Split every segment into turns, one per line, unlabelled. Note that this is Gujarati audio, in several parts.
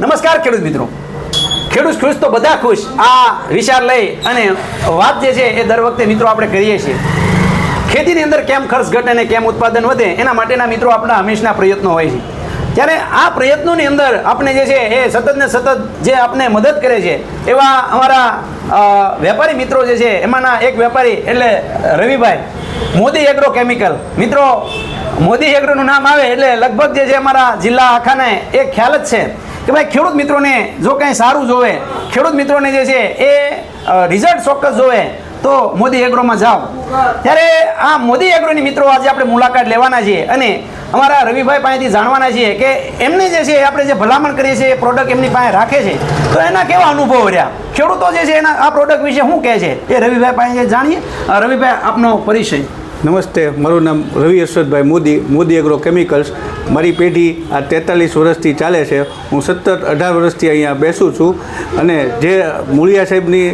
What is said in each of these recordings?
નમસ્કાર ખેડૂત મિત્રો. ખેડૂત ખુશ તો બધા ખુશ. આ વિચાર લઈ અને વાત જે છે એ દર વખતે મિત્રો આપણે કરીએ છીએ. ખેતીની અંદર કેમ ખર્ચ ઘટે અને કેમ ઉત્પાદન વધે એના માટેના મિત્રો આપણા હંમેશના પ્રયત્નો હોય છે. ત્યારે આ પ્રયત્નોની અંદર આપણે જે છે એ સતત ને સતત જે આપણે મદદ કરે છે, એવા અમારા વેપારી મિત્રો જે છે, એમાંના એક વેપારી એટલે રવિભાઈ, મોદી એગ્રો કેમિકલ મિત્રો, મોદી એગ્રોનું નામ આવે એટલે લગભગ જે છે અમારા જિલ્લા આખાને એ ખ્યાલ જ છે. કે ભાઈ ખેડૂત મિત્રોને જો કંઈ સારું જોવે, ખેડૂત મિત્રોને જે છે એ રિઝલ્ટ ચોક્કસ જોવે, તો મોદી એગ્રોમાં જાઓ. ત્યારે આ મોદી એગ્રોની મિત્રો આજે આપણે મુલાકાત લેવાના છીએ અને અમારા રવિભાઈ પાસેથી જાણવાના છીએ કે એમને જે છે આપણે જે ભલામણ કરીએ છીએ, એ પ્રોડક્ટ એમની પાસે રાખે છે. તો એના કેવા અનુભવ રહ્યા? ખેડૂતો જે છે એના, આ પ્રોડક્ટ વિશે શું કહે છે? એ રવિભાઈ પાસે જાણીએ. રવિભાઈ, આપનો પરિચય.
નમસ્તે, મારું નામ રવિ યશવંતભાઈ મોદી મોદી એગ્રો કેમિકલ્સ મારી પેઢી આ તેતાલીસ વર્ષથી ચાલે છે. હું સતત અઢાર વર્ષથી અહીંયા બેસું છું અને જે મૂળિયા સાહેબની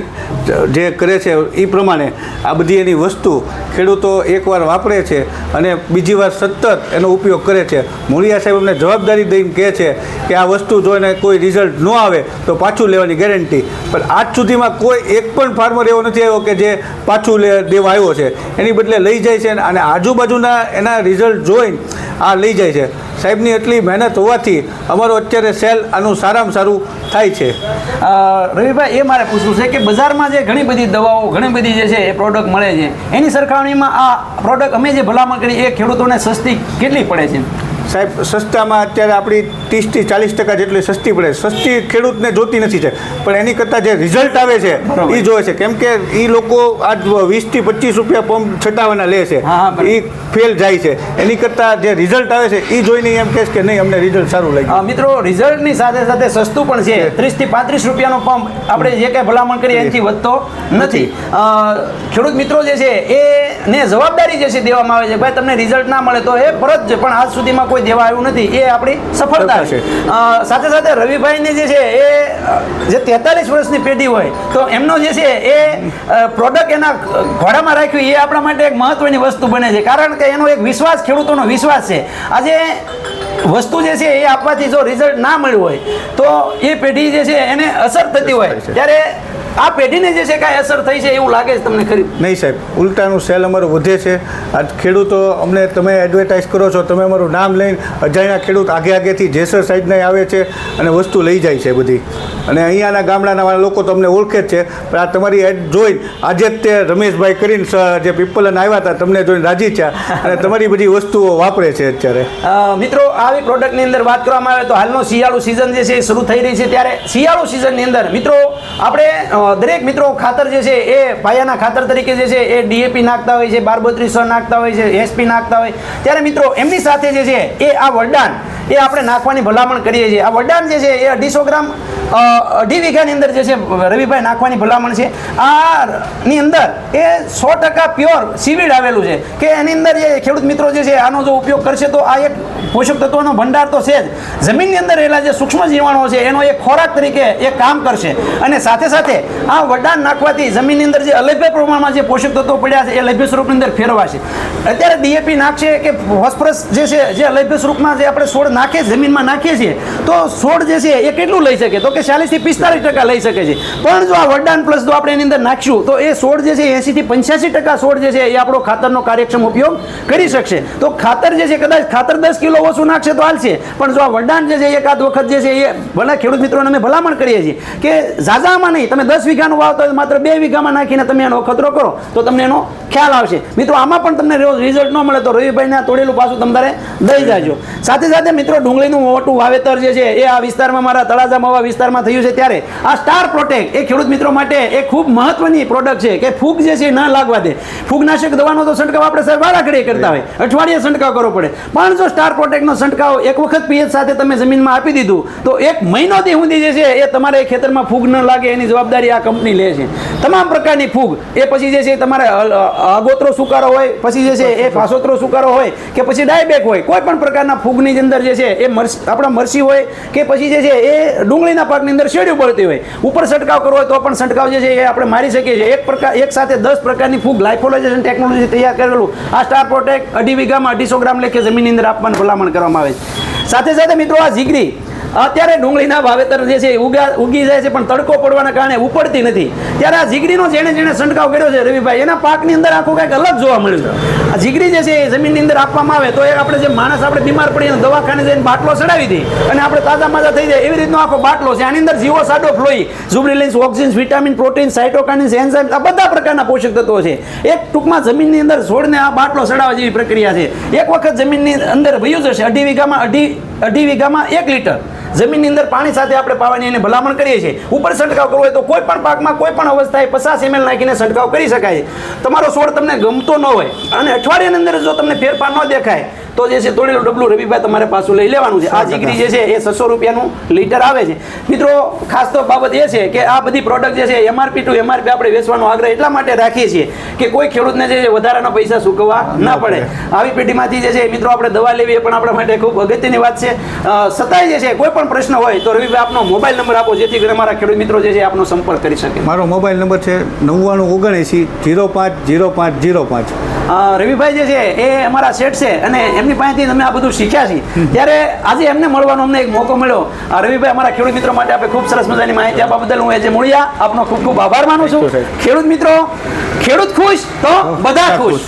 જે કરે છે એ પ્રમાણે આ બધી એની વસ્તુ ખેડૂતો એકવાર વાપરે છે અને બીજી વાર સતત એનો ઉપયોગ કરે છે. મૂળિયા સાહેબ અમને જવાબદારી દઈને કહે છે કે આ વસ્તુ જો એને કોઈ રિઝલ્ટ ન આવે તો પાછું લેવાની ગેરંટી પણ આજ સુધીમાં કોઈ એક પણ ફાર્મર એવો નથી આવ્યો કે જે પાછું લે, દેવા આવ્યો છે. એની બદલે લઈ જાય છે અને આજુબાજુના એના રિઝલ્ટ જોઈને આ લઈ જાય છે. સાહેબની એટલી મહેનત હોવાથી અમારો અત્યારે સેલ આનું સારામાં સારું થાય છે.
રવિભાઈ, એ મારે પૂછવું છે કે બજારમાં જે ઘણી બધી દવાઓ, ઘણી બધી જે છે એ પ્રોડક્ટ મળે છે. એની સરખામણીમાં આ પ્રોડક્ટ અમે જે ભલામણ કરી એ ખેડૂતોને સસ્તી કેટલી પડે છે?
સાહેબ સસ્તામાં અત્યારે આપણી ત્રીસથી ચાલીસ ટકા જેટલી સસ્તી પડે સસ્તી ખેડૂતને જોતી નથી છે. પણ એની કરતાં જે રિઝલ્ટ આવે છે. એ જોવે છે. કેમ કે એ લોકો આજ વીસથી પચીસ રૂપિયા પંપ છટાવાના લે છે. એ ફેલ જાય છે. એની કરતાં જે રિઝલ્ટ આવે છે એ જોઈને એમ કહેશ કે નહીં અમને રિઝલ્ટ સારું લાગ્યું.
મિત્રો રિઝલ્ટની સાથે સાથે સસ્તું પણ છે. ત્રીસથી પાંત્રીસ રૂપિયાનો પંપ આપણે જે કંઈ ભલામણ કરીએ એનાથી વધતો નથી. ખેડૂત મિત્રો જે છે એ ને જવાબદારી જે છે દેવામાં આવે છે. ભાઈ તમને રિઝલ્ટ ના મળે તો એ ફરજ છે. પણ આજ સુધીમાં કોઈ દેવા આવ્યું નથી એ આપણી સફળતા છે. સાથે સાથે રવિભાઈને જે છે એ જે તેતાલીસ વર્ષની પેઢી હોય તો એમનો જે છે એ પ્રોડક્ટ એના ઘોડામાં રાખ્યું એ આપણા માટે એક મહત્વની વસ્તુ બને છે. કારણ કે એનો એક વિશ્વાસ ખેડૂતોનો વિશ્વાસ છે. આજે વસ્તુ જે છે એ આપવાથી જો રિઝલ્ટ ના મળ્યું હોય તો એ પેઢી જે છે એને અસર થતી હોય. ત્યારે આ પેઢીને જે છે કાંઈ અસર થઈ છે એવું લાગે છે તમને ખરી?
નહીં સાહેબ ઉલટાનું સેલ અમારું વધે છે. આજ ખેડૂતો અમને તમે એડવર્ટાઇઝ કરો છો તમે અમારું નામ લઈને અજાણ્યા ખેડૂત આગે આગેથી જેસર સાઈડને આવે છે અને વસ્તુ લઈ જાય છે બધી. અને અહીંયાના ગામડાના લોકો તમને ઓળખે જ છે. પણ આ તમારી એડ જોઈને આજે જ તે રમેશભાઈ કરીને જે પીપલન આવ્યા હતા તમને જોઈને રાજી છે અને તમારી બધી વસ્તુઓ વાપરે છે અત્યારે.
મિત્રો આવી પ્રોડક્ટની અંદર વાત કરવામાં આવે તો હાલનો શિયાળુ સિઝન જે છે એ શરૂ થઈ રહી છે ત્યારે શિયાળુ સિઝનની અંદર મિત્રો આપણે દરેક મિત્રો ખાતર જે છે એ પાયાના ખાતર તરીકે જે છે એ ડીએપી નાખતા હોય છે બાર બત્રીસો નાખતા હોય છે, એસપી નાખતા હોય. ત્યારે મિત્રો, એમની સાથે જે છે એ આ વરદાન એ આપણે નાખવાની ભલામણ કરીએ છીએ. આ વરદાન જે છે, એ અઢીસો ગ્રામ અઢી વીઘાની અંદર જે છે, રવિભાઈ નાખવાની ભલામણ છે. આ ની અંદર એ સો ટકા પ્યોર સીવીડ આવેલું છે. કે એની અંદર એ ખેડૂત મિત્રો જે છે, આનો જો ઉપયોગ કરશે તો આ એક પોષક તત્વોનો ભંડાર તો છે જ. જમીનની અંદર રહેલા જે સૂક્ષ્મ જીવાણુઓ છે, એનો એક ખોરાક તરીકે એક કામ કરશે. અને સાથે સાથે આ વડાન નાખવાથી જમીનની અંદર જે અલભ્ય પ્રમાણમાં જે પોષક તત્વો પડ્યા છે, એ લભ્ય સ્વરૂપની અંદર ફેરવાશે. અત્યારે ડીએપી નાખશે કે ફોસ્ફરસ જે છે, જે અલભ્ય સ્વરૂપમાં જે આપણે છોડ નાખીએ જમીનમાં નાખીએ છીએ તો છોડ જે છે એ કેટલું લઈ શકે? તો કે ચાલીસથી પિસ્તાળીસ ટકા લઈ શકે છે. પણ જો આ વડદાન પ્લસ જો આપણે એની અંદર નાખશું, તો એ છોડ જે છે એંશીથી પંચ્યાસી ટકા છોડ જે છે એ આપણો ખાતરનો કાર્યક્ષમ ઉપયોગ કરી શકશે. તો ખાતર જે છે કદાચ ખાતર દસ કિલો ઓછું નાખશે તો હાલશે. પણ જો આ વડદાન જે છે એકાદ વખત જે છે એ ભલે ખેડૂત મિત્રોને અમે ભલામણ કરીએ છીએ કે ઝાઝામાં નહીં, તમે દસ વીઘાનું વાવતો હોય માત્ર બે વીઘામાં નાખીને તમે એનો ખતરો કરો, તો તમને એનો ખ્યાલ આવશે. મિત્રો, આમાં પણ તમને રોજ રિઝલ્ટ ન મળે તો રવિભાઈને તોડેલું પાછું તમારે દઈ જાજો. સાથે સાથે મિત્રો ડુંગળીનું મોટું વાવેતર જે છે એ આ વિસ્તારમાં મારા તળાજા મવા વિસ્તારમાં થયું છે ત્યારે આ સ્ટાર પ્રોટેક્ટ એ ખેડૂત મિત્રો માટે એ ખૂબ મહત્વની પ્રોડક્ટ છે કે ફૂગ જે છે એ ન લાગવા દે. ફૂગનાશક દવાનો તો છંટકાવ આપણે સાહેબ વાળા ઘડીએ કરતા હોય. અઠવાડિયે છંટકાવ કરવો પડે. પણ જો સ્ટાર પ્રોટેક્ટનો છંટકાવ એક વખત પીએચ સાથે તમે જમીનમાં આપી દીધું તો એક મહિનો દી સુધી જે છે એ તમારે ખેતરમાં ફૂગ ન લાગે એની જવાબદારી આ કંપની લે છે. તમામ પ્રકારની ફૂગ. એ પછી જે છે તમારે અ- અ- સુકારો હોય પછી જે છે એ ફાસોત્રો સુકારો હોય કે પછી ડાયબેક હોય કોઈ પણ પ્રકારના ફૂગની અંદર જે છે, એ મરસી, આપણા મરસી હોય કે પછી જે છે, એ ડુંગળીના પાકની અંદર શેડ્યું પડતી હોય. ઉપર છંટકાવ કરવો હોય તો પણ છંટકાવ જે છે, એ આપણે મારી શકીએ છીએ. એક પ્રકાર, એક સાથે દસ પ્રકારની ફૂગ લાઇફોલાઇઝેશન ટેકનોલોજી તૈયાર કરેલું. આ સ્ટાર પ્રોટેક્ટ અઢી વીઘામાં અઢીસો ગ્રામ લેખે જમીનની અંદર આપવાની ભલામણ કરવામાં આવે છે. સાથે સાથે મિત્રો, આ જીગરી અત્યારે ડુંગળીના વાવેતર જે છે ઉગા ઉગી જાય છે, પણ તડકો પડવાના કારણે ઉપડતી નથી. ત્યારે આ જીગરીનો જેણે જેણે છંટકાવ કર્યો છે, રવિભાઈ, એના પાકની અંદર આખું કંઈક અલગ જોવા મળ્યું છે. આ જીગરી જે છે એ જમીનની અંદર આપવામાં આવે, તો એ આપણે જે માણસ આપણે બીમાર પડીએ અને દવાખાને જઈને બાટલો ચડાવી દઈએ અને આપણે તાજા માજા થઈ જાય એવી રીતનો આખો બાટલો છે. આની અંદર જીવો, સાડો, ફ્લોઈ, ઝુબ્રિલિન્સ ઓક્સિન્સ વિટામિન, પ્રોટીન સાઇટોકાઇન્સ એન્ઝાઇમ આ બધા પ્રકારના પોષક તત્વો છે. એક ટૂંકમાં જમીનની અંદર છોડને આ બાટલો ચડાવવા જેવી પ્રક્રિયા છે. એક વખત જમીનની અંદર વયું જશે અઢી વીઘામાં અઢી અઢી વીઘામાં એક લીટર. જમીનની અંદર પાણી સાથે આપણે પાવાની એને ભલામણ કરીએ છીએ. ઉપર છંટકાવ કરવો હોય તો કોઈ પણ પાકમાં કોઈ પણ અવસ્થાએ પચાસ એમએલ નાખીને છંટકાવ કરી શકાય. તમારો છોડ તમને ગમતો ન હોય. અને અઠવાડિયાની અંદર જો તમને ફેરફાર ન દેખાય તો જે છે તોડેલું ડબલું રવિભાઈ તમારે પાછું લઈ લેવાનું છે. આ જીગરી જે છે એ છસો રૂપિયાનું લીટર આવે છે. મિત્રો ખાસ તો બાબત એ છે કે આ બધી પ્રોડક્ટ જે છે એમઆરપી ટુ એમઆરપી આપણે વેચવાનો આગ્રહ એટલા માટે રાખીએ છીએ કે કોઈ ખેડૂતને જે વધારાના પૈસા ચૂકવવા ના પડે. આવી પેઢીમાંથી જે છે મિત્રો આપણે દવા લેવી એ પણ આપણા માટે ખૂબ અગત્યની વાત છે. સતાય છતાંય જે છે કોઈ પણ પ્રશ્ન હોય તો રવિભાઈ આપનો મોબાઈલ નંબર આપો જેથી કરીને અમારા ખેડૂત મિત્રો જે છે આપનો સંપર્ક કરી શકે.
મારો મોબાઈલ નંબર છે નવ્વાણું ઓગણએંસી જીરો પાંચ જીરો પાંચ જીરો પાંચ.
રવિભાઈ જે છે એ અમારા શેઠ છે અને એમની પાસેથી અમે આ બધું શીખ્યા છીએ ત્યારે આજે એમને મળવાનો અમને એક મોકો મળ્યો. રવિભાઈ અમારા ખેડૂત મિત્રો માટે આપણે ખૂબ સરસ મજાની માહિતી આપવા બદલ હું એજે મળ્યા. આપનો ખૂબ ખૂબ આભાર માનું છું. ખેડૂત મિત્રો ખેડૂત ખુશ તો બધા ખુશ.